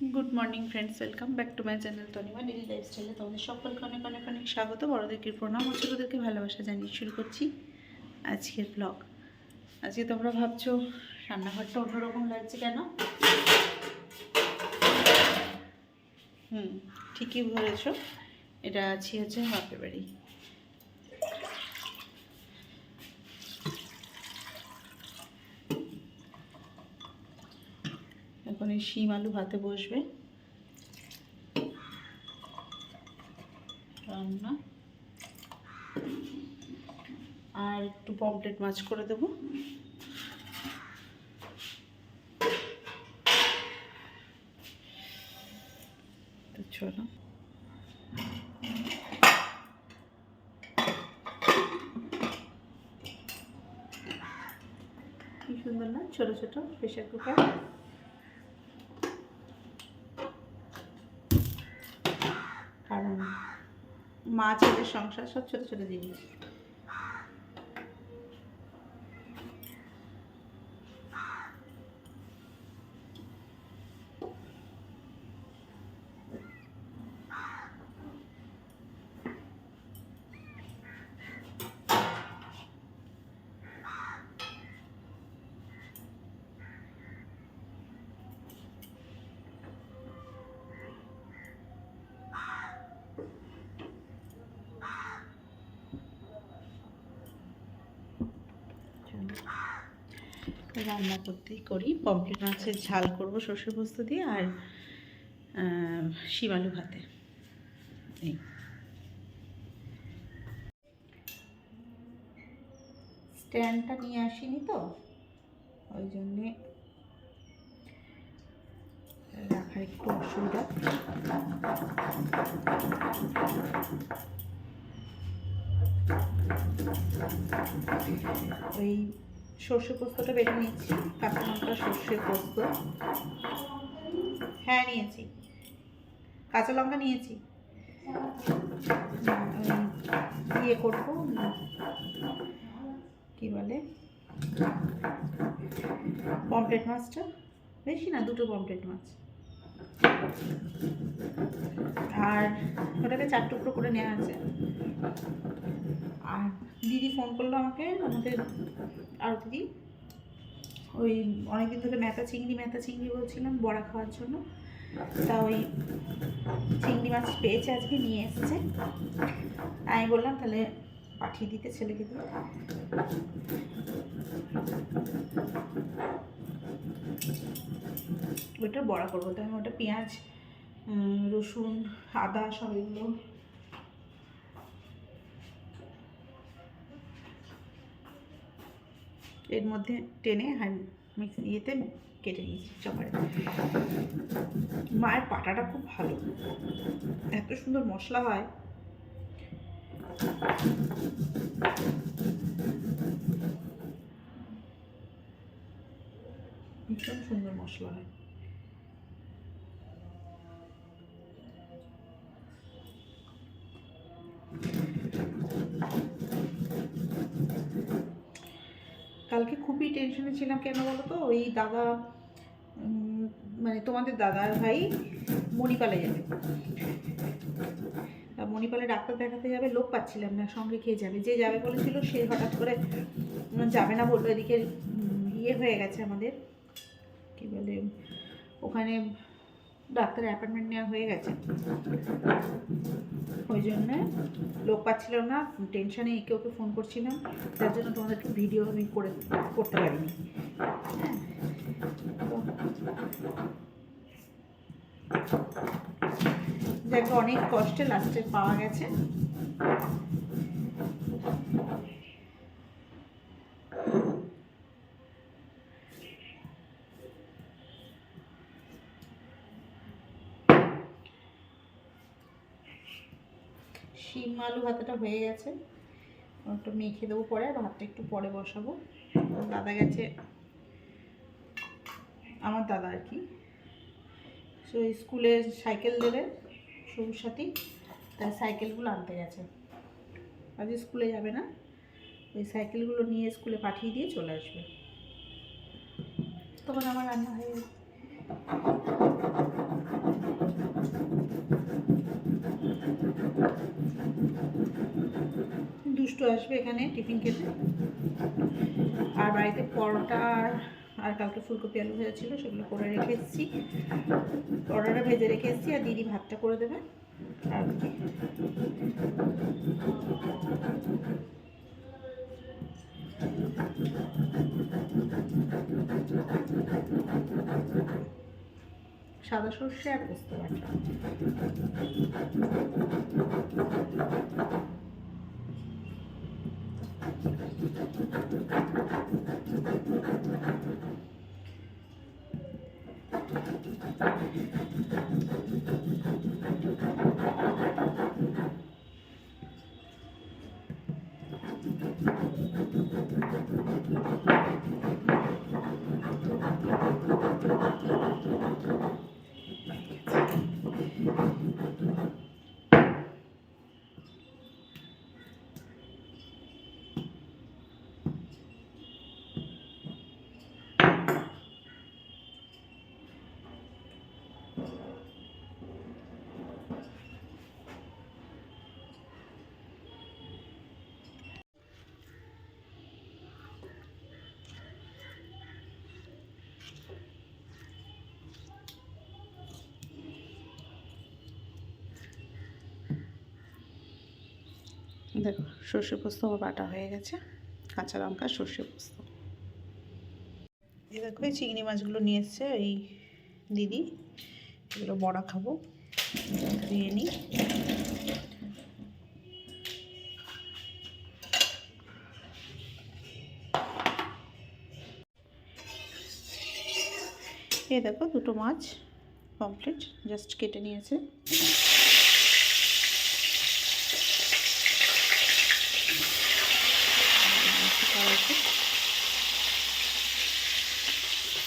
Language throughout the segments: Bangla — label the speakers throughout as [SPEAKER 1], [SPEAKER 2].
[SPEAKER 1] Good morning friends welcome back to my channel Tanima daily লাইফস্টাইলে তোমাদের সকলকে অনেক অনেক অনেক স্বাগত। বড়োদেরকে প্রণাম ও ছোটোদেরকে ভালোবাসা জানিয়ে শুরু করছি আজকের ব্লগ আজকে তোমরা ভাবছ, রান্নাঘরটা অন্যরকম লাগছে কেন? হুম, ঠিকই ধরেছো। এটা আছি হচ্ছে বাপের বাড়ি। এখন শিম আলু ভাতে বসবে। রান্না। আর একটু পমপ্লেট মাছ করে দেবো। চলো। কি সুন্দর না? ছোট ছোট প্রেশার কুকার মা ছেলের সংসার সব ছোট ছোট জিনিস। রান্না করতেই করি। পমফ্রেট মাছের ঝাল করব সর্ষে পোস্ত দিয়ে আর আহ, শিম আলু ভাতে। এই। স্ট্যান্ডটা নিয়ে আসিনি তো ওই জন্যে রাখার একটু অসুবিধা। ওই সর্ষে পোস্তটা বেটে নিয়েছি কাঁচা লঙ্কা সর্ষে পোস্ত। হ্যাঁ নিয়েছি। কাঁচা লঙ্কা নিয়েছি। ইয়ে করব। কি বলে? পমপ্লেট মাছটা। বেশি না, দুটো পমপ্লেট মাছ। আর ওটাকে চার টুকরো করে নেওয়া আছে। আর দিদি ফোন করল আমাকে, আমাদের আর দিদি? ওই অনেকদিন ধরে মেথা চিংড়ি মেথা চিংড়ি বলছিলাম, বড়া খাওয়ার জন্য। তা ওই চিংড়ি মাছ পেয়েছে আজকে, নিয়ে এসেছে। আমি বললাম, তাহলে পাঠিয়ে দিতে ছেলেকে দিয়ে। ওইটা বড়া করব। তাই আমি ওটা পেঁয়াজ রসুন, আদা সব এগুলো এর মধ্যে টেনে হ্যান্ড মিক্স ইয়েতে কেটে নিয়েছি চপারে মায়ের পাটাটা খুব ভালো। এত সুন্দর মশলা হয়। ভীষণ সুন্দর মশলা হয়। কালকে খুবই টেনশনে ছিলাম, কেন বলো তো ওই দাদা মানে তোমাদের দাদার ভাই মণিপালে যাবে। মণিপালে ডাক্তার দেখাতে যাবে, লোক পাচ্ছিলাম না, সঙ্গে খেয়ে যাবে। যে যাবে বলেছিল, সে হঠাৎ করে যাবে না বলল, এদিকে ইয়ে হয়ে গেছে আমাদের, কি বলে, ওখানে ডাক্তারের অ্যাপয়েন্টমেন্ট নেওয়া হয়ে গেছে। ওই জন্য লোক পাচ্ছিল না টেনশানে একে ওকে ফোন করছিলাম তার জন্য তোমাদেরকে ভিডিও আমি করে, করতে পারিনি। হ্যাঁ। অনেক কষ্টে লাস্টে পাওয়া গেছে। শিম আলু ভাতাটা হয়ে গেছে। একটু মেখে দেবো পরে, আর ভাতটা একটু পরে বসাবো। দাদা গেছে। আমার দাদা আর কি। সো স্কুলে সাইকেল দেবে সবুজ সাথী তাই সাইকেলগুলো আনতে গেছে। আজ স্কুলে যাবে না। ওই সাইকেলগুলো নিয়ে স্কুলে পাঠিয়ে দিয়ে চলে আসবে। তখন আমার রান্না হয়ে আসবে এখানে টিফিন খেতে। আর বাড়িতে পরোটা আর- আর কালকে ফুলকপি আলু ভেজা ছিল, সেগুলো করে রেখে এসেছি। পরোটাটা ভেজে রেখে এসেছি আর দিদি ভাতটা করে দেবে। আর সাদা সর্ষে আর পোস্ত বাটা দেখো, সর্ষে পোস্ত আমার বাটা হয়ে গেছে, কাঁচা লঙ্কা, সর্ষে পোস্ত। এই দেখো, এই চিংড়ি মাছগুলো নিয়ে এসছে এই দিদি, এগুলো বড়া খাব ধুয়ে নিই। এই দেখো, দুটো মাছ কমপ্লিট জাস্ট কেটে নিয়েছে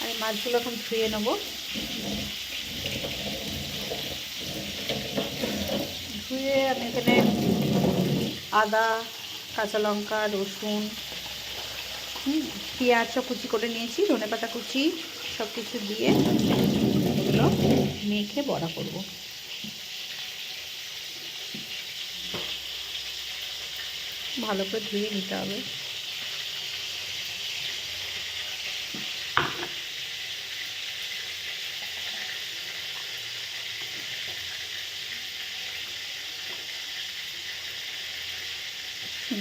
[SPEAKER 1] আর এই মাছগুলো এখন ধুয়ে নেব। ধুয়ে আমি এখানে আদা, কাঁচা লঙ্কা, রসুন পেঁয়াজ সব কুচি করে নিয়েছি, ধনে পাতা কুচি সব কিছু দিয়ে এগুলো মেখে বড়া করব। ভালো করে ধুয়ে নিতে হবে।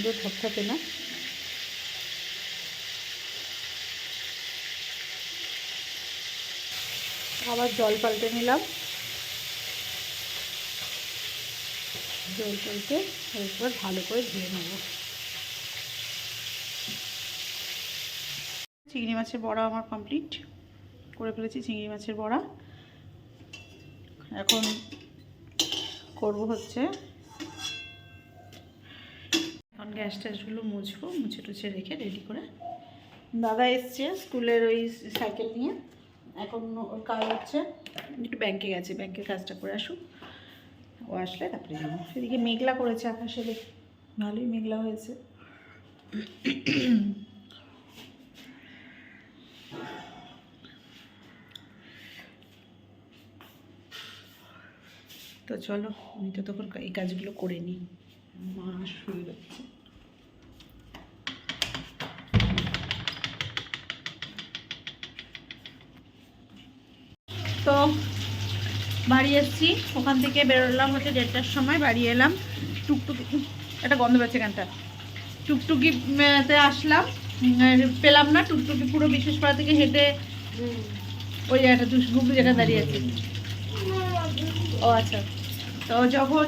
[SPEAKER 1] সুন্দর থপথপে না। আবার জল পাল্টে নিলাম। জল পাল্টে এরপর ভালো করে ধুয়ে নেব। চিংড়ি মাছের বড়া আমার কমপ্লিট। করে ফেলেছি চিংড়ি মাছের বড়া। এখন করব হচ্ছে এখন গ্যাস ট্যাসগুলো মুছবো, মুছে টুছে রেখে রেডি করে। দাদা এসছে স্কুলের ওই সাইকেল নিয়ে। এখন ওর কাজ হচ্ছে একটু ব্যাংকে গেছে ব্যাংকের কাজটা করে আসুক। ও আসলে তারপরে যাব। সেদিকে মেঘলা করেছে আকাশে ভালোই মেঘলা হয়েছে। তো চলো, আমি তো তখন এই কাজগুলো করে নিই। মা শুয়ে যাচ্ছে তো বাড়ি এসেছি। ওখান থেকে বেরোলাম হচ্ছে দেড়টার সময় বাড়ি এলাম। টুকটুকি একটা গন্ধ পাচ্ছে গানটা। টুকটুকি উম, তে আসলাম পেলাম না টুকটুকি পুরো বিশেষ পাড়া থেকে হেঁটে ওই জায়গাটা গুগু যেটা দাঁড়িয়ে আছে। ও আচ্ছা। তো যখন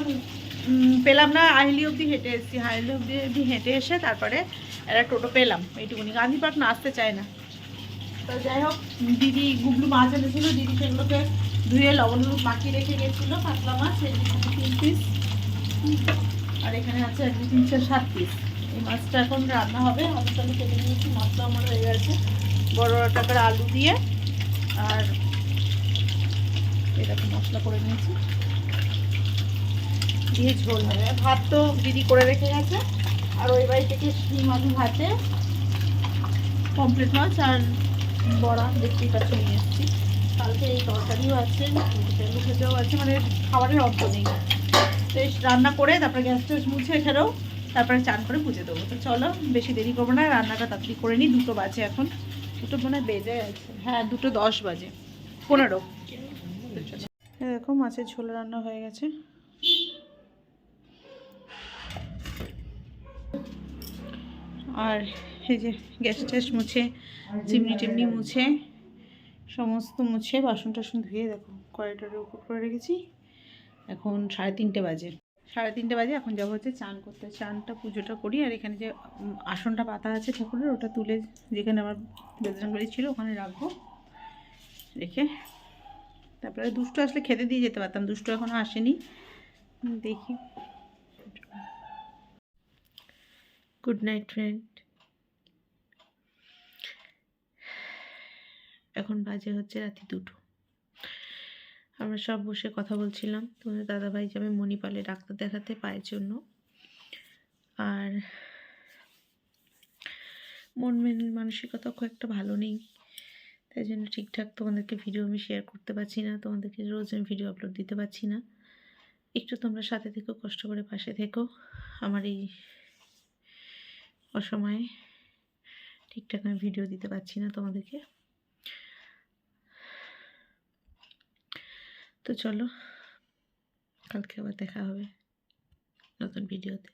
[SPEAKER 1] পেলাম না আইলি অবধি হেঁটে এসেছি। অবধি অবধি হেঁটে এসে তারপরে একটা টোটো পেলাম। এইটুকুনি। গান্ধী পার্ক না আসতে চায় না। তো যাই হোক, দিদি গুগলু মাছ এনেছিল, দিদি সেগুলোকে ধুয়ে লবণ হলুদ মাখিয়ে রেখে গেছিল কাতলা মাছ, এই তিন পিস আর এখানে আছে এক দুই তিন সাত পিস এই মাছটা এখন রান্না হবে, আমি তাহলে কেটে নিয়েছি মশলা আমার হয়ে গেছে। বড় টাকার আলু দিয়ে, আর এরকম মশলা করে নিয়েছি। দিয়ে ঝোল হবে। ভাত তো দিদি করে রেখে গেছে। আর ওই বাড়ি থেকে শিম ভাতে কমপ্লিট মাছ, আর বড়া দেখতেই পাচ্ছ নিয়ে এসেছি। কালকে এই তরকারিও আছে তেলু খেতেও আছে মানে খাবারের অর্থ নেই। তো রান্না করে তারপরে গ্যাস ট্যাস মুছে এখানেও তারপরে চান করে পুজো দেবো। তো চলো বেশি দেরি করব না রান্নাটা তাড়াতাড়ি করে নিই দুটো বাজে এখন। দুটো মনে হয় বেজে আছে হ্যাঁ দুটো দশ বাজে পনেরো। দেখো মাছের ঝোল রান্না হয়ে গেছে। আর এই যে গ্যাস ট্যাস মুছে, চিমনি টিমনি মুছে, সমস্ত মুছে বাসন টাসন ধুয়ে দেখো কড়াইটার উপর করে রেখেছি। এখন সাড়ে তিনটে বাজে। সাড়ে তিনটে বাজে, এখন যাব হচ্ছে চান করতে। চানটা, পুজোটা করি আর এখানে যে আসনটা পাতা আছে ঠাকুরের, ওটা তুলে যেখানে আমার বেদরান বাড়ি ছিল ওখানে রাখব। রেখে তারপরে দুষ্টু আসলে খেতে দিয়ে যেতে পারতাম, দুষ্টু এখনও আসেনি। দেখি। Good night, friend. এখন বাজে হচ্ছে রাতে দুটো। আমরা সব বসে কথা বলছিলাম। তোমাদের দাদাভাই যাবে মণিপালে ডাক্তার দেখাতে পায়ের জন্য। আর মন মেন- মানসিকতা খুব একটা ভালো নেই। তাই জন্য ঠিকঠাক তোমাদেরকে ভিডিও আমি শেয়ার করতে পারছি না। তোমাদেরকে রোজ আমি ভিডিও আপলোড দিতে পারছি না। একটু তোমরা সাথে থেকো, কষ্ট করে পাশে থেকো। আমার এই অসময়ে ঠিকঠাক আমি ভিডিও দিতে পারছি না তোমাদেরকে। তো চলো কালকে আবার দেখা হবে নতুন ভিডিওতে